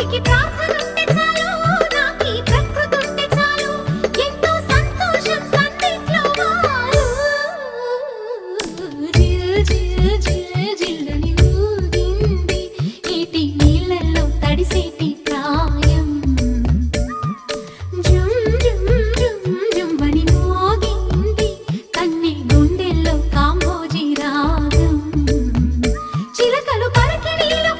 నీతికి ప్రార్థన.